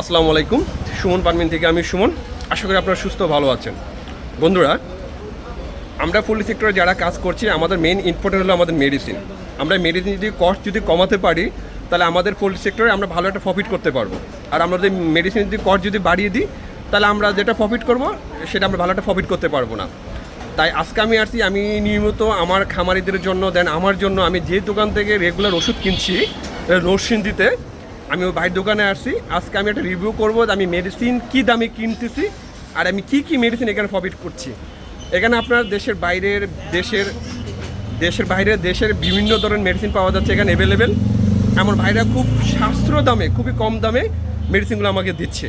আসসালামু আলাইকুম, সুমন পারমিন থেকে আমি সুমন। আশা করি আপনারা সুস্থ ভালো আছেন। বন্ধুরা, আমরা ফুল সেক্টরে যারা কাজ করছি, আমাদের মেইন ইম্পর্টেন্ট হলো আমাদের মেডিসিন আমরা মেডিসিন যদি কস্ট যদি কমাতে পারি, তাহলে আমাদের ফুল সেক্টরে আমরা ভালো একটা প্রফিট করতে পারব। আর আমরা যদি মেডিসিন যদি কস্ট যদি বাড়িয়ে দিই, তাহলে আমরা যেটা প্রফিট করব, সেটা আমরা ভালো একটা প্রফিট করতে পারব না। তাই আজকে আমি আসছি, আমি নিয়মিত আমার খামারিদের জন্য দেন আমার জন্য আমি যে দোকান থেকে রেগুলার ওষুধ কিনছি নরসিংদীতে আমি ওই ভাইয়ের দোকানে আসছি। আজকে আমি একটা রিভিউ করব আমি মেডিসিন কী দামে কিনতেছি আর আমি কী কী মেডিসিন এখানে প্রফিট করছি। এখানে আপনার দেশের বাইরের, দেশের দেশের বাইরে দেশের বিভিন্ন ধরনের মেডিসিন পাওয়া যাচ্ছে এখানে অ্যাভেলেবেল আমার ভাইরা খুব সাশ্র দামে, খুবই কম দামে মেডিসিনগুলো আমাকে দিচ্ছে।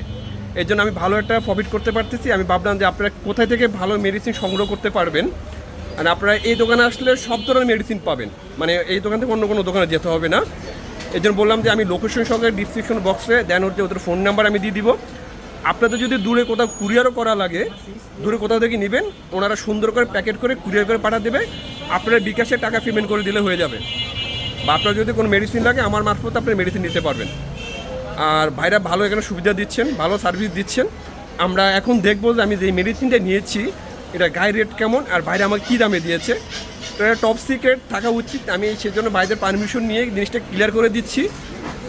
এই জন্য আমি ভালো একটা প্রফিট করতে পারতেছি। আমি ভাবলাম যে আপনারা কোথায় থেকে ভালো মেডিসিন সংগ্রহ করতে পারবেন। আর আপনারা এই দোকানে আসলে সব ধরনের মেডিসিন পাবেন। মানে এই দোকান থেকে অন্য কোনো দোকানে যেতে হবে না। এই জন্য বললাম যে আমি লোকেশন সঙ্গে ডিসক্রিপশন বক্সে দেন হচ্ছে ওদের ফোন নাম্বার আমি দিয়ে দিব। আপনাদের যদি দূরে কোথাও কুরিয়ারও করা লাগে, দূরে কোথাও থেকে নেবেন, ওনারা সুন্দর করে প্যাকেট করে কুরিয়ার করে পাঠা দেবে, আপনারা বিকাশে টাকা পেমেন্ট করে দিলে হয়ে যাবে। বা আপনার যদি কোনো মেডিসিন লাগে, আমার মারফত আপনি মেডিসিন নিতে পারবেন। আর ভাইরা ভালো এখানে সুবিধা দিচ্ছেন, ভালো সার্ভিস দিচ্ছেন। আমরা এখন দেখব যে আমি যে মেডিসিনটা নিয়েছি, এটা গায়ে রেট কেমন, আর বাইরে আমাকে কী দামে দিয়েছে। তো এটা টপ সিক্রেট থাকা উচিত। আমি সেজন্য ভাইদের পারমিশন নিয়ে জিনিসটা ক্লিয়ার করে দিচ্ছি।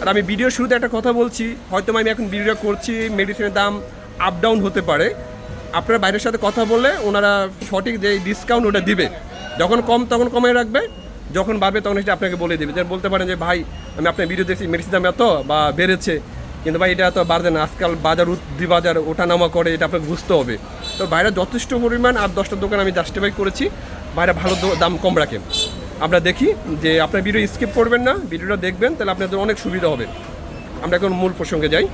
আর আমি ভিডিও শুরুতে একটা কথা বলছি, হয়তো আমি এখন ভিডিওটা করছি মেডিসিনের দাম আপ ডাউন হতে পারে। আপনারা বাইরের সাথে কথা বললে ওনারা সঠিক যে ডিসকাউন্ট ওটা দিবে। যখন কম তখন কমে রাখবে, যখন বাড়বে তখন সেটা আপনাকে বলে দেবে। যে বলতে পারেন যে, ভাই, আমি আপনার ভিডিও দেখছি মেডিসিন দাম এত বা বেড়েছে। কিন্তু ভাই এটা তো বাড়বে না আজকাল বাজার উদ্দি বাজার ওঠানামা করে এটা আপনাকে বুঝতে হবে। তো বাইরে যথেষ্ট পরিমাণ আর দশটা দোকান আমি জাস্টিফাই করেছি। বাইরে ভালো দাম কম রাখে আমরা দেখি যে আপনার ভিডিও স্কিপ করবেন না ভিডিওটা দেখবেন তাহলে আপনাদের অনেক সুবিধা হবে। আমরা এখন মূল প্রসঙ্গে যাই।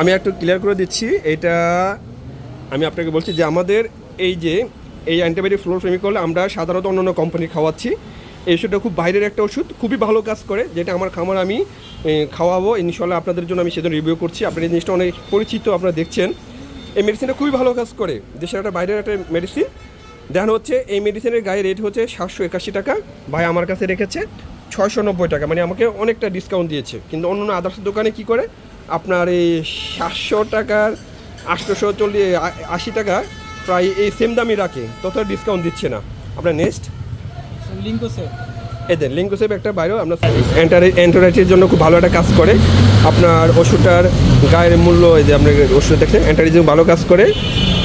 আমি একটু ক্লিয়ার করে দিচ্ছি এটা আমি আপনাকে বলছি যে আমাদের এই যে এই অ্যান্টিবায়োটিক ফ্লোর ফেমিকল আমরা সাধারণত অন্যান্য কোম্পানি খাওয়াচ্ছি। এই ওষুধটা খুব বাইরের একটা ওষুধ, খুবই ভালো কাজ করে, যেটা আমার খামার আমি খাওয়াবো। ইনশাল্লাহ আপনাদের জন্য আমি সেজন্য রিভিউ করছি। আপনার এই জিনিসটা অনেক পরিচিত, আপনারা দেখছেন। এই মেডিসিনটা খুবই ভালো কাজ করে। দেশের একটা বাইরের একটা মেডিসিন দেখানো হচ্ছে, এই মেডিসিনের গায়ে রেট হচ্ছে সাতশো একাশি টাকা। ভাই আমার কাছে রেখেছে ছয়শো নব্বই টাকা মানে আমাকে অনেকটা ডিসকাউন্ট দিয়েছে। কিন্তু অন্য অন্য আদার্স দোকানে কি করে? আপনার এই সাতশো টাকার আটশোশো চল্লিশ আশি টাকা প্রায় এই সেম দামই রাখে, তত ডিসকাউন্ট দিচ্ছে না। আপনার নেক্সট লিঙ্ক আছে এদের লিঙ্কোসেপ একটা বাইরেও আপনার অ্যান্টারাইটিসের জন্য খুব ভালো একটা কাজ করে। আপনার ওষুধটার গায়ের মূল্য এই যে আপনার ওষুধ দেখছেন অ্যান্টারাইটিস ভালো কাজ করে।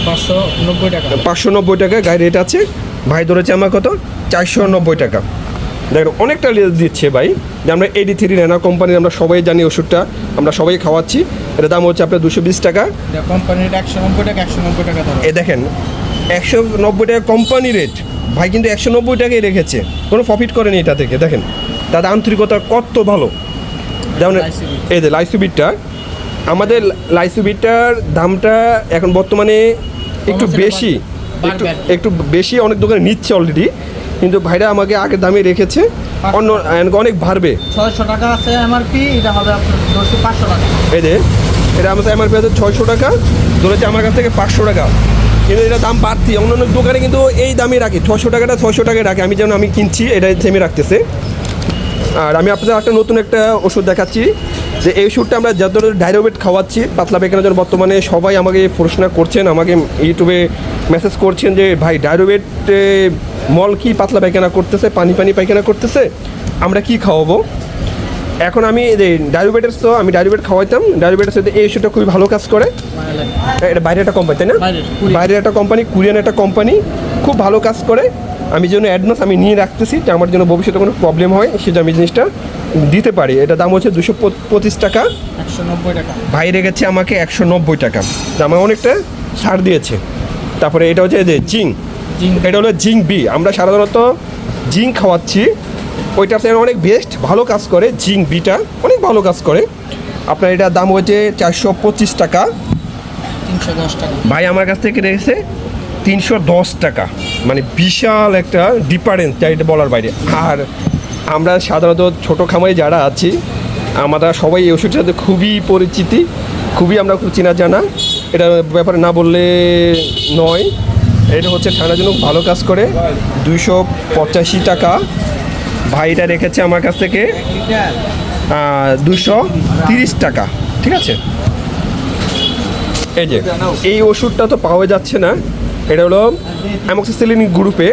পাঁচশো নব্বই টাকা। পাঁচশো নব্বই টাকা গায়ে রেট আছে। ভাই ধরেছে আমার কত? চারশো নব্বই টাকা। দেখেন অনেকটা লেস দিচ্ছে ভাই। যে আমরা এডি থ্রি রেনা কোম্পানির আমরা সবাই জানি ওষুধটা আমরা সবাই খাওয়াচ্ছি। এটার দাম হচ্ছে আপনার দুশো বিশ টাকা। কোম্পানির একশো নব্বই টাকা একশো নব্বই টাকা এ দেখেন একশো নব্বই টাকা কোম্পানি রেট ভাই কিন্তু একশো নব্বই টাকাই রেখেছে। কোনো প্রফিট করেনি এটা থেকে দেখেন। তাদের আন্তরিকতা কত ভালো। যেমন। এই যে লাইসুবিটটা আমাদের লাইসুবিটটার দামটা এখন বর্তমানে একটু বেশি একটু একটু বেশি অনেক দোকানে নিচ্ছে অলরেডি কিন্তু ভাইরা আমাকে আগের দামে রেখেছে অন্য অনেক বাড়বে। ছয়শো টাকা আছে এমআরপি এটা হবে পাঁচশো টাকা। এই যে এটা আমাদের এমআরপি আছে ছয়শো টাকা ধরেছে আমার কাছ থেকে পাঁচশো টাকা। কিন্তু এটা দাম বাড়তি। অন্যান্য দোকানে কিন্তু এই দামই রাখি। ছশো টাকাটা ছশো টাকায় রাখি। আমি যেমন আমি কিনছি এটা সেমই রাখতেছে। আর আমি আপনাদের একটা নতুন একটা ওষুধ দেখাচ্ছি। যে এই ওষুধটা আমরা যত ডায়রোবেট খাওয়াচ্ছি, পাতলা পায়খানার জন্য বর্তমানে সবাই আমাকে প্রশ্ন করছেন, আমাকে ইউটিউবে মেসেজ করছেন যে, ভাই ডাইরোবেট মল কি পাতলা পায়খানা করতেছে, পানি পানি পায়খানা করতেছে? আমরা কি খাওয়াবো? এখন আমি ডায়ুবেটের তো আমি ডায়ুবেট খাওয়াইতাম। ডায়ুবেটের সাথে এই ওষুধটা খুবই ভালো কাজ করে। এটা বাইরের একটা কোম্পানি তাই না? বাইরের, একটা কোম্পানি কোরিয়ান একটা কোম্পানি খুব ভালো কাজ করে। আমি যেন অ্যাডভান্স আমি নিয়ে রাখতেছি যে আমার জন্য ভবিষ্যতে কোনো প্রবলেম হয় সেটা আমি জিনিসটা দিতে পারি। এটা দাম হচ্ছে দুশো পঁচিশ টাকা। একশো নব্বই টাকা। ভাই রেখেছে আমাকে একশো নব্বই টাকা। তা আমার অনেকটা ছাড় দিয়েছে। তারপরে এটা হচ্ছে যে জিং জিঙ্ক। এটা হলো জিঙ্ক বি। আমরা সাধারণত জিঙ্ক খাওয়াচ্ছি। ওইটার আপনার অনেক বেস্ট ভালো কাজ করে জিঙ্ক বিটা অনেক ভালো কাজ করে। আপনার এটার দাম হচ্ছে চারশো পঁচিশ টাকা। ভাই আমার কাছ থেকে রেখেছে তিনশো দশ টাকা। মানে বিশাল একটা ডিফারেন্স যা এটা বলার বাইরে। আর আমরা সাধারণত ছোটো খামারে যারা আছি আমরা সবাই এই ওষুধটার সাথে খুবই পরিচিতি খুবই আমরা খুব চেনা জানা এটার ব্যাপারে না বললে নয়। এটা হচ্ছে ঠান্ডার জন্য ভালো কাজ করে দুইশো পঁচাশি টাকা। ভাইটা রেখেছে আমার কাছ থেকে দুশো তিরিশ টাকা, ঠিক আছে? এই যে, এই ওষুধটা তো পাওয়া যাচ্ছে না, এটা হলো অ্যামক্সিসিলিন গ্রুপে,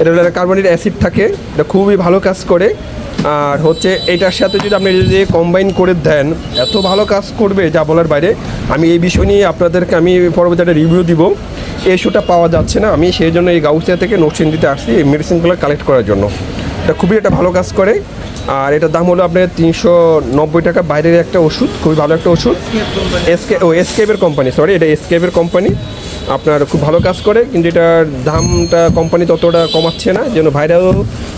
এটা হলো কার্বনিক অ্যাসিড থাকে, এটা খুবই ভালো কাজ করে, আর হচ্ছে এটার সাথে যদি আপনি যদি কম্বাইন করে দেন, এত ভালো কাজ করবে যা বলার বাইরে, আমি এই বিষয় নিয়ে আপনাদেরকে আমি পরবর্তী একটা রিভিউ দিব, এই ওষুধটা পাওয়া যাচ্ছে না, আমি সেই জন্য এই গাউসিয়া থেকে নোটসিন দিতে আসছি, এই মেডিসিনগুলো কালেক্ট করার জন্য। এটা খুবই একটা ভালো কাজ করে। আর এটার দাম হলো আপনার তিনশো নব্বই টাকা। বাইরের একটা ওষুধ, খুবই ভালো একটা ওষুধ। এসকে ও এসকেপের কোম্পানি সরি এটা এসকেপের কোম্পানি আপনার খুব ভালো কাজ করে, কিন্তু এটার দামটা কোম্পানি ততটা কমাচ্ছে না। যেন ভাইরাও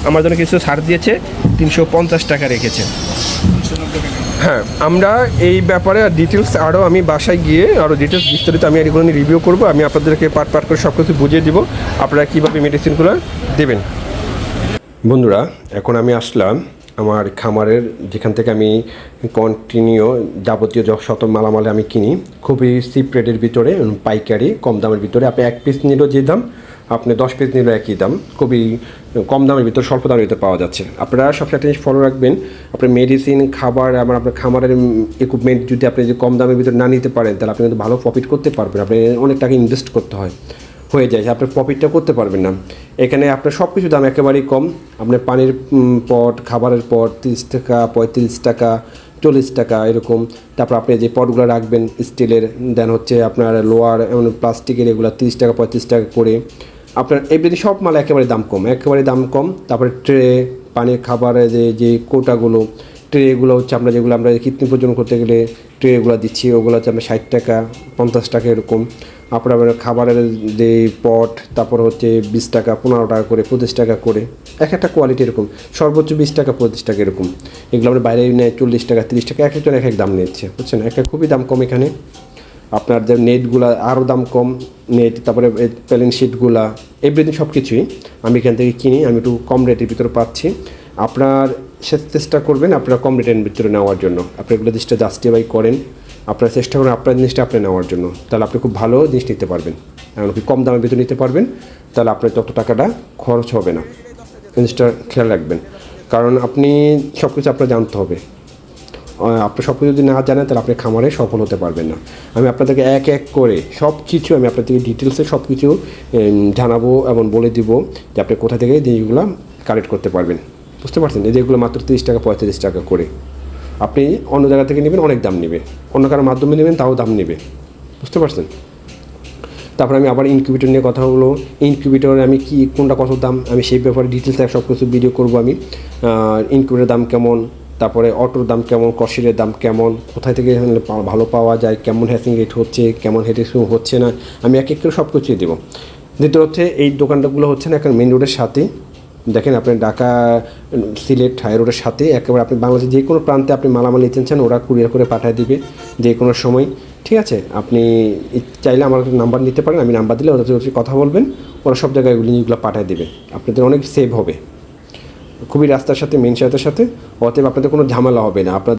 আমার জন্য কিছু ছাড় দিয়েছে, তিনশো পঞ্চাশ টাকা রেখেছে। হ্যাঁ আমরা এই ব্যাপারে ডিটেলস আরও আমি বাসায় গিয়ে আরও ডিটেলস বিস্তারিত আমি এগুলো নিয়ে রিভিউ করব। আমি আপনাদেরকে পার্ট পার্ট করে সব কিছু বুঝিয়ে দিব। আপনারা কীভাবে মেডিসিনগুলো দেবেন। বন্ধুরা, এখন আমি আসলাম আমার খামারের যেখান থেকে আমি কন্টিনিউ যাবতীয় শত মালামালে আমি কিনি, খুবই সিপ রেটের ভিতরে পাইকারি কম দামের ভিতরে। আপনি এক পিস নিলেও যে দাম, আপনি দশ পিস নিলেও একই দাম। খুবই কম দামের ভিতরে স্বল্প দামের ভিতরে পাওয়া যাচ্ছে। আপনারা সব একটা জিনিস ফলো রাখবেন আপনার মেডিসিন খাবার, আমার আপনার খামারের ইকুইপমেন্ট যদি আপনি যদি কম দামের ভিতরে না নিতে পারেন, তাহলে আপনি কিন্তু ভালো প্রফিট করতে পারবেন। আপনি অনেক টাকা ইনভেস্ট করতে হয়, হয়ে যায়। আপনার প্রফিটটা করতে পারবেন না। এখানে আপনার সব কিছু দাম একেবারেই কম। আপনার পানির পট, খাবারের পট, তিরিশ টাকা, পঁয়ত্রিশ টাকা, চল্লিশ টাকা, এরকম। তারপর আপনি যে পটগুলো রাখবেন, স্টিলের, দেন হচ্ছে আপনার লোয়ার এমন প্লাস্টিকের, এগুলো তিরিশ টাকা, পঁয়ত্রিশ টাকা করে। আপনার এমনি সব মাল একেবারে দাম কম একেবারে দাম কম। তারপরে ট্রে পানির খাবারের যে যে কোটাগুলো ট্রেগুলো হচ্ছে আমরা যেগুলো আমরা কৃত্রিম প্রজন করতে গেলে ট্রেগুলো দিচ্ছি, ওগুলো হচ্ছে আমরা ষাট টাকা, পঞ্চাশ টাকা, এরকম। আপনার খাবারের যে পট, তারপর হচ্ছে বিশ টাকা, পনেরো টাকা করে, পঁচিশ টাকা করে, এক একটা কোয়ালিটি এরকম। সর্বোচ্চ বিশ টাকা, পঁচিশ টাকা এরকম। এগুলো আমরা বাইরে নেয় চল্লিশ টাকা, তিরিশ টাকা, এক একজন এক এক দাম নিচ্ছে, বুঝছেন? এক এক খুবই দাম কম এখানে। আপনার যে নেটগুলা আরও দাম কম, নেট, তারপরে প্যালেন শিটগুলা এভরিথিং সব কিছুই আমি এখান থেকে কিনি, আমি একটু কম রেটের ভিতরে পাচ্ছি। আপনার সে চেষ্টা করবেন আপনার কম রেটের ভিতরে নেওয়ার জন্য। আপনি এগুলো জিনিসটা জাস্টিফাই করেন। আপনার চেষ্টা করেন আপনার জিনিসটা আপনি নেওয়ার জন্য। তাহলে আপনি খুব ভালো জিনিস নিতে পারবেন। এমনকি কম দামের ভিতরে নিতে পারবেন। তাহলে আপনার তত টাকাটা খরচ হবে না। জিনিসটা খেয়াল রাখবেন। কারণ আপনি সব কিছু আপনার জানতে হবে। আপনি সব কিছু যদি না জানেন, তাহলে আপনি খামারে সফল হতে পারবেন না। আমি আপনাদেরকে এক এক করে সব কিছু আমি আপনাদেরকে ডিটেলসে সব কিছু জানাব এবং বলে দিব যে আপনি কোথা থেকে জিনিসগুলো কালেক্ট করতে পারবেন। বুঝতে পারছেন? এই যেগুলো মাত্র তিরিশ টাকা, পঁয়ত্রিশ টাকা করে। আপনি অন্য জায়গা থেকে নেবেন, অনেক দাম নেবে। অন্য কারোর মাধ্যমে নেবেন, তাও দাম নেবে। বুঝতে পারছেন? তারপর আমি আবার ইনকিউবেটর নিয়ে কথা হলো। ইনকিউবেটরে আমি কি, কোনটা কত দাম, আমি সেই ব্যাপারে ডিটেলসে সব কিছু ভিডিও করব আমি। ইনকিউবেটরের দাম কেমন? তারপরে অটোর দাম কেমন? কশিরের দাম কেমন? কোথায় থেকে ভালো পাওয়া যায়? কেমন হ্যাসিং রেট হচ্ছে? কেমন হেডিং হচ্ছে না? আমি এক এক করে সব কিছুই দেবো। দ্বিতীয় হচ্ছে, এই দোকানটাগুলো হচ্ছে না, এখন মেন রোডের সাথেই দেখেন আপনি ঢাকা সিলেট হাই রোডের সাথে একেবারে আপনি বাংলাদেশের যে কোনো প্রান্তে আপনি মালামাল নিতে চান, ওরা কুরিয়ার করে পাঠিয়ে দিবে যে কোনো সময়। ঠিক আছে? আপনি চাইলে আমার নাম্বার নিতে পারেন, আমি নাম্বার দিলে ওদের কথা বলবেন, ওরা সব জায়গায় ওই জিনিসগুলো পাঠিয়ে দেবে। আপনাদের অনেক সেভ হবে। খুবই রাস্তার সাথে মেন সাথে সাথে, অতএব আপনাদের কোনো ঝামেলা হবে না। আপনার